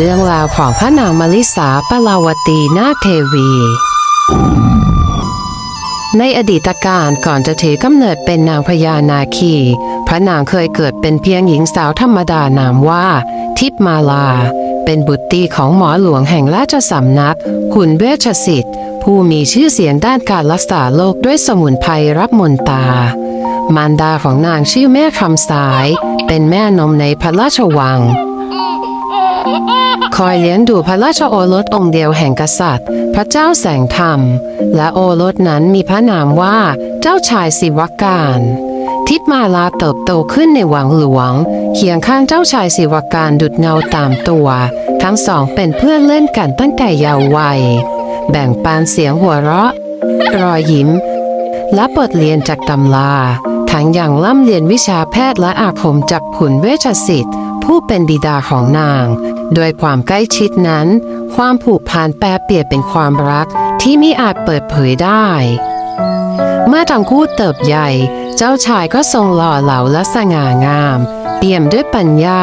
เรื่องราวของพระนางมาริสาปลาวตีนาเทวี ในอดีตการก่อนจะถือกำเนิดเป็นนางพญานาคี พระนางเคยเกิดเป็นเพียงหญิงสาวธรรมดานามว่า ทิพมาลา เป็นบุตรีของหมอหลวงแห่งราชสำนักขุนเวชสิทธิ์ ผู้มีชื่อเสียงด้านการรักษาโรคด้วยสมุนไพรรับมนตามารดาของนางชื่อแม่คำสาย เป็นแม่นมในพระราชวัง คอยเลี้ยงดูพระราชโอรสองค์เดียวแห่งกษัตริย์ พระเจ้าแสงธรรม และโอรสนั้นมีพระนามว่าเจ้าชายศิวการ ทิพมาลาเติบโตขึ้นในวังหลวงเคียงข้างเจ้าชายศิวการดุดเงาตามตัว ทั้งสองเป็นเพื่อนเล่นกันตั้งแต่เยาว์วัย แบ่งปันเสียงหัวเราะ รอยยิ้ม และบทเรียนจากตำราทั้งอย่างล่ำเรียนวิชาแพทย์และอาคมจากขุนเวชศิษย์ผู้เป็นบิดาของนาง โดยความใกล้ชิดนั้น ความผูกพันแปรเปลี่ยนเป็นความรักที่มิอาจเปิดเผยได้ เมื่อทั้งคู่เติบใหญ่ เจ้าชายก็ทรงหล่อเหลาและสง่างาม เปี่ยมด้วยปัญญา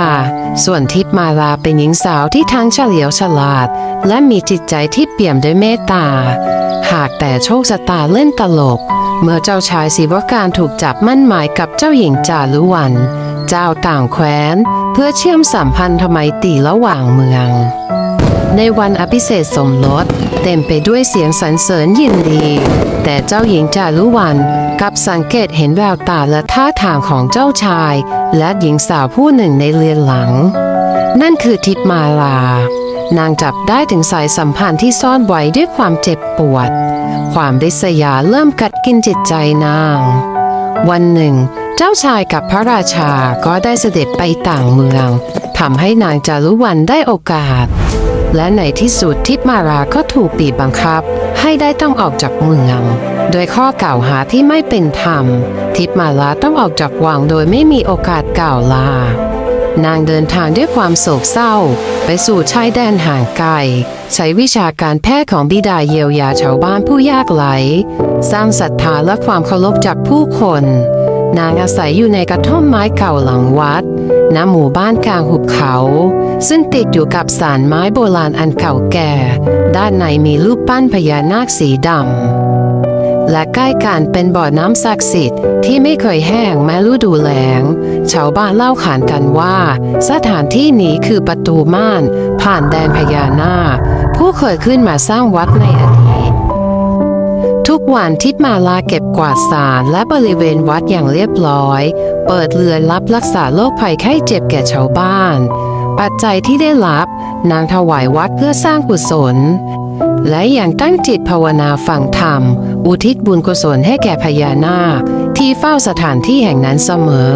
ส่วนทิพมาลาเป็นหญิงสาวที่ทั้งเฉลียวฉลาด และมีจิตใจที่เปี่ยมด้วยเมตตา หากแต่โชคชะตาเล่นตลก เมื่อเจ้าชายศิวการถูกจับมั่นหมายกับเจ้าหญิงจารุวรรณ เจ้าต่างแคว้น เพื่อเชื่อมสัมพันธไมตรีระหว่างเมือง ในวันอภิเษกสมรสเต็มไปด้วยเสียงสรรเสริญยินดี แต่เจ้าหญิงจารุวรรณกลับสังเกตเห็นแววตาและท่าทางของเจ้าชาย และหญิงสาวผู้หนึ่งในเรือนหลัง นั่นคือทิพมาลา นางจับได้ถึงสายสัมพันธ์ที่ซ่อนไว้ด้วยความเจ็บปวด ความริษยาเริ่มกัดกินจิตใจนาง วันหนึ่ง จ้าชายกับพระราชาก็ได้เสด็จไปต่างเมืองทำให้นางจารุวรรณได้โอกาส และในที่สุดทิพมาราก็ถูกบีบบังคับ ให้ได้ต้องออกจากเมือง โดยข้อกล่าวหาที่ไม่เป็นธรรม ทิพมาราต้องออกจากวังโดยไม่มีโอกาสกล่าวลา นางเดินทางด้วยความโศกเศร้า ไปสู่ชายแดนห่างไกล ใช้วิชาการแพทย์ของบิดาเยียวยาชาวบ้านผู้ยากไร้สร้างศรัทธาและความเคารพจากผู้คน นางอาศัยอยู่ในกระท่อมไม้เก่าหลังวัด ณ หมู่บ้านกลางหุบเขา ซึ่งติดอยู่กับสารไม้โบราณอันเก่าแก่ ด้านในมีรูปปั้นพญานาคสีดำ และใกล้กันเป็นบ่อน้ำศักดิ์สิทธิ์ที่ไม่เคยแห้งแม้ฤดูแล้ง ชาวบ้านเล่าขานกันว่า สถานที่นี้คือประตูม่าน ผ่านแดนพญานาค ผู้เคยขึ้นมาสร้างวัดในอดีต ทุกวันทิพมาลาเก็บกวาดสารและบริเวณวัดอย่างเรียบร้อย เปิดเรือนรับรักษาโรคภัยไข้เจ็บแก่ชาวบ้าน ปัจจัยที่ได้รับ นางถวายวัดเพื่อสร้างกุศล และอย่างตั้งจิตภาวนาฟังธรรม อุทิศบุญกุศลให้แก่พญานาคที่เฝ้าสถานที่แห่งนั้นเสมอ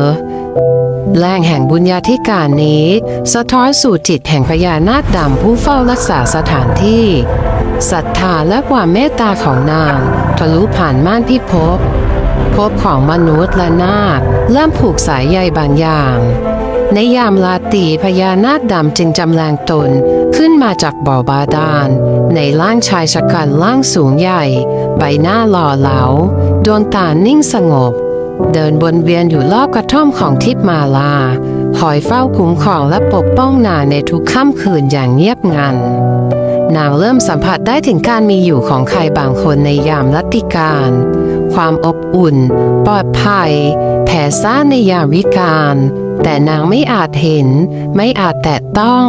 แรงแห่งบุญญาธิการนี้ สะท้อนสู่จิตแห่งพญานาคดำผู้เฝ้ารักษาสถานที่ศรัทธาและความเมตตาของนาง ทะลุผ่านม่านพิภพภพของมนุษย์และนาคเริ่มผูกสายใยบางอย่างในยามลาตรีพญานาคดำจึงจำแรงตนขึ้นมาจากบ่อบาดาล ในร่างชายชะกันร่างสูงใหญ่ ใบหน้าหล่อเหลาดวงตานิ่งสงบ เดินวนเวียนอยู่รอบกระท่อมของทิพมาลาคอยเฝ้าคุ้มครองและปกป้องนางในทุกค่ำคืนอย่างเงียบงัน นางเริ่มสัมผัสได้ถึงการมีอยู่ของใครบางคนในยามรัตติการ ความอบอุ่น ปลอดภัย แผ่ซ่านในยามวิการแต่นางไม่อาจเห็น ไม่อาจแตะต้อง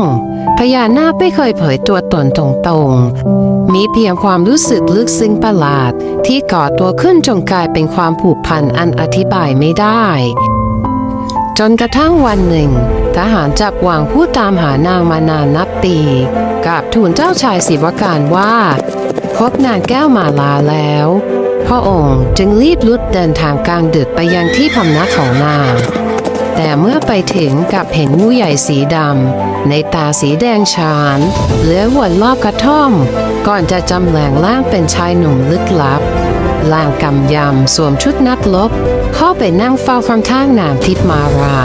พญานาคไม่เคยเผยตัวตนตรงๆ มีเพียงความรู้สึกลึกซึ้งประหลาด ที่ก่อตัวขึ้นจนกลายเป็นความผูกพันอันอธิบายไม่ได้ จนกระทั่งวันหนึ่ง ทหารจับวางผู้ตามหานางมานานนับปีกราบทูลเจ้าชายศิวการว่า พบนางแก้วมาลาแล้ว พระองค์จึงรีบลุดเดินทางกลางดึกไปยังที่พำนักของนาง แต่เมื่อไปถึงกับเห็นงูใหญ่สีดำในตาสีแดงฉานเหลือวนรอบกระท่อม ก่อนจะจำแรงร่างเป็นชายหนุ่มลึกลับล่างกำยำสวมชุดนักลบ เข้าไปนั่งเฝ้าข้างๆนางทิพมารา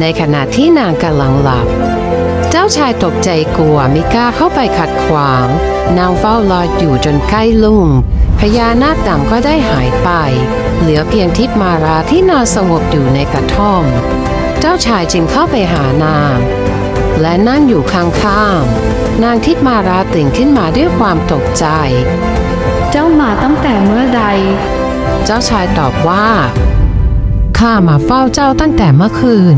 ในขณะที่นางกำลังหลับ เจ้าชายตกใจกลัวไม่กล้าเข้าไปขัดขวาง นางเฝ้ารออยู่จนใกล้ลุ่ง ญานาคดำก็ได้หายไป เหลือเพียงทิพมาราที่นอนสงบอยู่ในกระท่อม เจ้าชายจึงเข้าไปหานาง และนั่งอยู่ข้างๆนางทิพมาราตื่นขึ้นมาด้วยความตกใจ เจ้ามาตั้งแต่เมื่อใด เจ้าชายตอบว่าข้ามาเฝ้าเจ้าตั้งแต่เมื่อคืน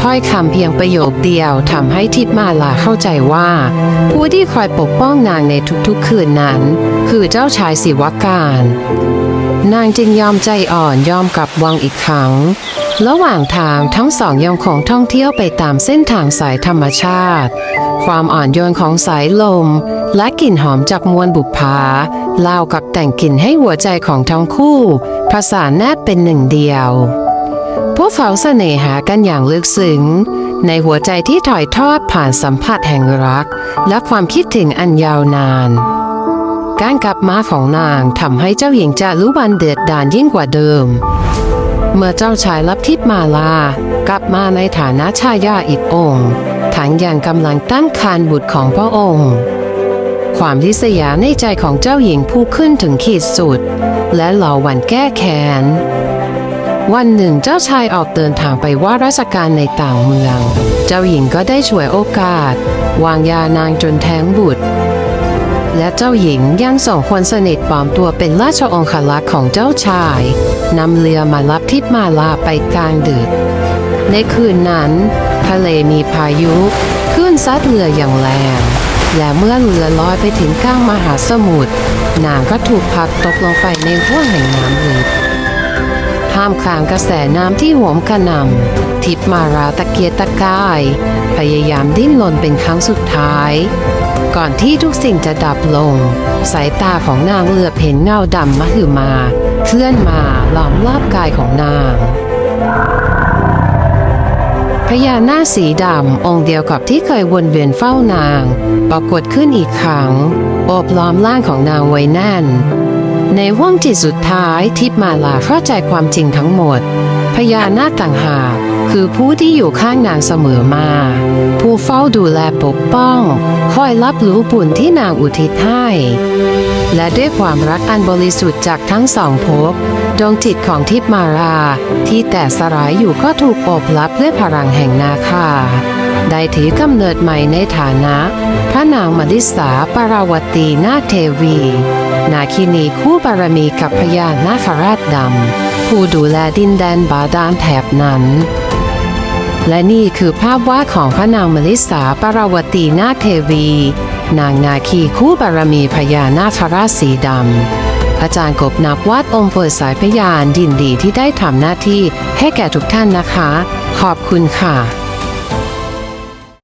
ถ้อยคำเพียงประโยคเดียวทำให้ทิพมาลาเข้าใจว่า ผู้ที่คอยปกป้องนางในทุกๆคืนนั้น คือเจ้าชายศิวการ นางจึงยอมใจอ่อนยอมกลับวังอีกครั้ง ระหว่างทางทั้งสองยังคงท่องเที่ยวไปตามเส้นทางสายธรรมชาติ ความอ่อนโยนของสายลม และกลิ่นหอมจากมวลบุพภาเล่ากับแต่งกลิ่นให้หัวใจของทั้งคู่ผสานแนบเป็นหนึ่งเดียว พวกเขาเสน่หากันอย่างลึกซึ้งในหัวใจที่ถ่ายทอดผ่านสัมผัสแห่งรัก และความคิดถึงอันยาวนาน การกลับมาของนางทำให้เจ้าหญิงจารุวันเดือดดานยิ่งกว่าเดิม เมื่อเจ้าชายรับทิพมาลา กลับมาในฐานะชายาอีกองค์ทั้งยังกำลังตั้งครรภ์บุตรของพระองค์ ความริษยาในใจของเจ้าหญิงพุ่งขึ้นถึงขีดสุด และหล่อวันแก้แค้น วันหนึ่งเจ้าชายออกเดินทางไปว่าราชการในต่างเมือง เจ้าหญิงก็ได้ช่วยโอกาส วางยานางจนแท้งบุตร และเจ้าหญิงยังส่งคนสนิทปลอมตัวเป็นราชองครักษ์ของเจ้าชายนำเรือมารับทิพมาลาไปกลางดึก ในคืนนั้น ทะเลมีพายุคลื่นซัดเรืออย่างแรง และเมื่อเรือลอยไปถึงกลางมหาสมุทรนางก็ถูกพัดตกลงไปในห้วงแห่งน้ำลึก ท่ามกลางกระแสน้ำที่โหวมกระหน่ำทิพมาราตะเกียกตะกาย พยายามดิ้นรนเป็นครั้งสุดท้าย ก่อนที่ทุกสิ่งจะดับลง สายตาของนางเหลือบเห็นเงาดำมหึมา เคลื่อนมาล้อมรอบกายของนางพญานาคสีดำองค์เดียวกับที่เคยวนเวียนเฝ้านาง ปรากฏขึ้นอีกครั้งโอบล้อมร่างของนางไว้แน่น ในห้วงจิตสุดท้ายทิพมาลาเข้าใจความจริงทั้งหมด พญานาคต่างหากคือผู้ที่อยู่ข้างนางเสมอมา ผู้เฝ้าดูแลปกป้อง คอยรับรู้บุญที่นางอุทิศให้และด้วยความรักอันบริสุทธิ์จากทั้งสองภพดวงจิตของทิพมารา ที่แต่สลายอยู่ก็ถูกอบรับด้วยพลังแห่งนาคา ได้ถือกำเนิดใหม่ในฐานะ พระนางมลิสาปาราวตีนาเทวี นาคินีคู่บารมีกับพญานาคราชดำ ผู้ดูแลดินแดนบาดาลแถบนั้น และนี่คือภาพวาดของพระนางมลิสาปาราวตีนาเทวี นางนาคีคู่บารมีพญานาคราชสีดำอาจารย์กบนับวาดองค์เปิดสายพยานดินดีที่ได้ทำหน้าที่ให้แก่ทุกท่านนะคะ ขอบคุณค่ะ